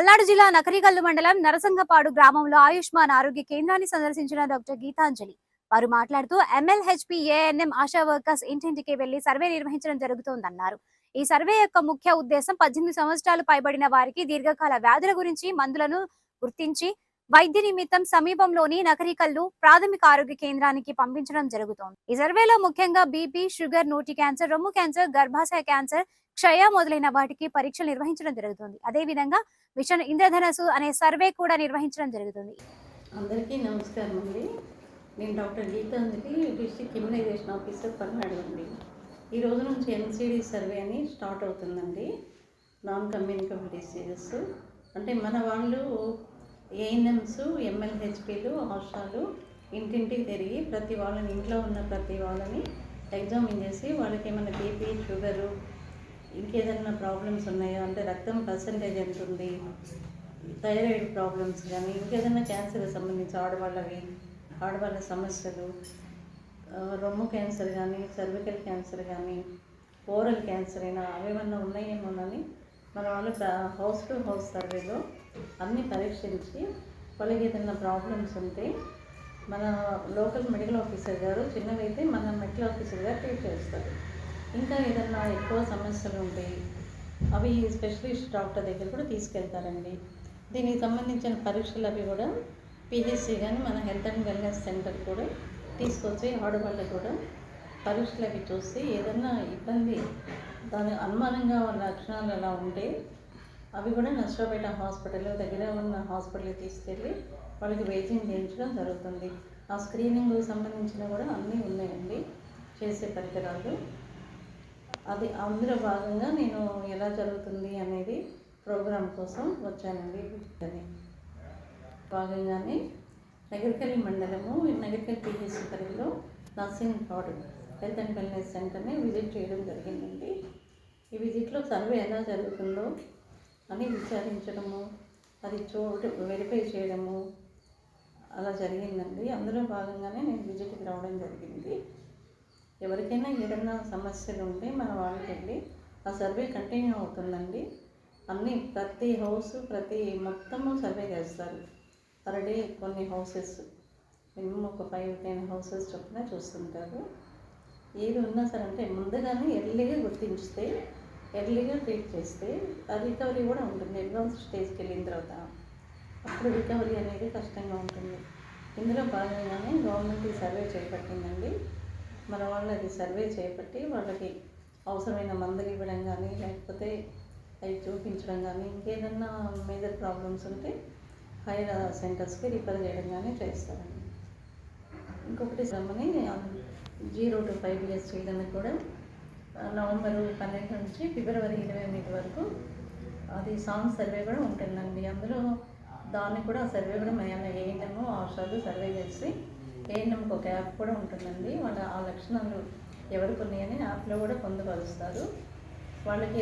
పల్నాడు జిల్లా నకరికల్లు మండలం నరసంగపాడు గ్రామంలో ఆయుష్మాన్ ఆరోగ్య కేంద్రాన్ని సందర్శించిన డాక్టర్ గీతాంజలి. వారు మాట్లాడుతూ ఎంఎల్హెచ్పి ఏఎన్ఎం ఆశా వర్కర్స్ ఇంటింటికి వెళ్ళి సర్వే నిర్వహించడం జరుగుతోందన్నారు. ఈ సర్వే యొక్క ముఖ్య ఉద్దేశం పద్దెనిమిది సంవత్సరాలు పైబడిన వారికి దీర్ఘకాల వ్యాధుల గురించి మందులను గుర్తించి వైద్య నిమిత్తం సమీపంలోని నకరికల్లు ప్రాథమిక ఆరోగ్య కేంద్రానికి పంపించడం జరుగుతోంది. ఈ సర్వేలో ముఖ్యంగా బీపీ షుగర్ నోటి క్యాన్సర్ రొమ్ము క్యాన్సర్ గర్భాశయ క్యాన్సర్ క్షయ మొదలైన వాటికి పరీక్షలు నిర్వహించడం జరుగుతుంది. అదే విధంగా మిషన్ ఇంద్రధనస్సు అనే సర్వే కూడా నిర్వహించడం జరుగుతుంది. అందరికీ నమస్కారం అండి. నేను doctor Geetanjali district immunisation officer Palnadu అండి. ఈ రోజు నుంచి ఎన్సిడి సర్వే అని స్టార్ట్ అవుతుందండి. Non communicable diseases. అంటే మన వాళ్ళు ఏఎన్ఎమ్స్ ఎంఎల్హెచ్పీలు ఆశాలు ఇంటింటికి తిరిగి ప్రతి వాళ్ళని ఇంట్లో ఉన్న ప్రతి వాళ్ళని ఎగ్జామిన్ చేసి వాళ్ళకి ఏమైనా బీపీ షుగరు ఇంకేదైనా ప్రాబ్లమ్స్ ఉన్నాయో? అంటే రక్తం పర్సంటేజ్ ఎంత ఉంది థైరాయిడ్ ప్రాబ్లమ్స్ కానీ ఇంకేదైనా క్యాన్సర్ సంబంధించి ఆడవాళ్ళవి ఆడవాళ్ళ సమస్యలు రొమ్ము క్యాన్సర్ కానీ సర్వికల్ క్యాన్సర్ కానీ ఓరల్ క్యాన్సర్ అయినా అవేమన్నా ఉన్నాయేమోనని మన వాళ్ళు హౌస్ టు హౌస్ సర్వేలో అన్నీ పరీక్షించి వాళ్ళకి ఏదైనా ప్రాబ్లమ్స్ ఉంటే మన లోకల్ మెడికల్ ఆఫీసర్ గారు చిన్నవైతే మన మెడికల్ ఆఫీసర్ గారు ట్రీట్ చేస్తారు. ఇంకా ఏదన్నా ఎక్కువ సమస్యలు ఉంటాయి అవి స్పెషలిస్ట్ డాక్టర్ దగ్గర కూడా తీసుకెళ్తారండి. దీనికి సంబంధించిన పరీక్షలు అవి కూడా పిహెచ్సి కానీ మన హెల్త్ అండ్ వెల్నెస్ సెంటర్ కూడా తీసుకొచ్చి ఆడవాళ్ళకు కూడా పరీక్షలు అవి చూసి ఏదన్నా ఇబ్బంది దాని అనుమానంగా ఉన్న లక్షణాలు అలా ఉంటే అవి కూడా నష్టపేట హాస్పిటల్ దగ్గర ఉన్న హాస్పిటల్కి తీసుకెళ్ళి వాళ్ళకి వైద్యం చేయించడం జరుగుతుంది. ఆ స్క్రీనింగ్ సంబంధించిన కూడా అన్నీ ఉన్నాయండి. చేసే పరికరాలు. అది అందులో భాగంగా నేను ఎలా జరుగుతుంది అనేది ప్రోగ్రామ్ కోసం వచ్చానండి. అది భాగంగానే నగరికల్ మండలము నగరికల్ పిహెచ్సి పరిధిలో nursing ward health and wellness సెంటర్ని విజిట్ చేయడం జరిగిందండి. ఈ విజిట్లో సర్వే ఎలా జరుగుతుందో అని విచారించడము అది చోటు వెరిఫై చేయడము అలా జరిగిందండి. అందులో భాగంగానే నేను విజిట్కి రావడం జరిగింది. ఎవరికైనా ఏదైనా సమస్యలు ఉంటే మన వాళ్ళకి వెళ్ళి ఆ సర్వే కంటిన్యూ అవుతుందండి. అన్నీ ప్రతి హౌస్ ప్రతి మొత్తము సర్వే చేస్తారు. పర్ డే కొన్ని హౌసెస్ మినిమం ఒక ఫైవ్ టెన్ హౌసెస్ చొప్పున చూస్తుంటారు. ఏది ఉన్నా సరే అంటే ముందుగానే ఎర్లీగా గుర్తించితే ఎర్లీగా ట్రీట్ చేస్తే ఆ రికవరీ కూడా ఉంటుంది. అడ్వాన్స్ స్టేజ్కి వెళ్ళిన తర్వాత అప్పుడు రికవరీ అనేది కష్టంగా ఉంటుంది. ఇందులో భాగంగానే గవర్నమెంట్ ఈ సర్వే చేపట్టిందండి. మన వాళ్ళు అది సర్వే చేపట్టి వాళ్ళకి అవసరమైన మందులు ఇవ్వడం కానీ లేకపోతే అవి చూపించడం కానీ ఇంకేదన్నా మేజర్ ప్రాబ్లమ్స్ ఉంటే హైర్ సెంటర్స్కి రిఫర్ చేయడం కానీ చేస్తారండి. ఇంకొకటి రమ్మని జీరో టు ఫైవ్ ఇయర్స్ చిల్డ్రన్కి కూడా నవంబర్ పన్నెండు నుంచి ఫిబ్రవరి ఇరవై ఎనిమిది వరకు అది సాంగ్ సర్వే కూడా ఉంటుందండి. అందులో దాన్ని కూడా సర్వే కూడా మేము ఏఎన్ఎం ఆశాలు సర్వే చేసి ఏఎన్ఎంకి ఒక యాప్ కూడా ఉంటుందండి. వాళ్ళ ఆ లక్షణాలు ఎవరికి ఉన్నాయని యాప్లో కూడా పొందుపరుస్తారు. వాళ్ళకి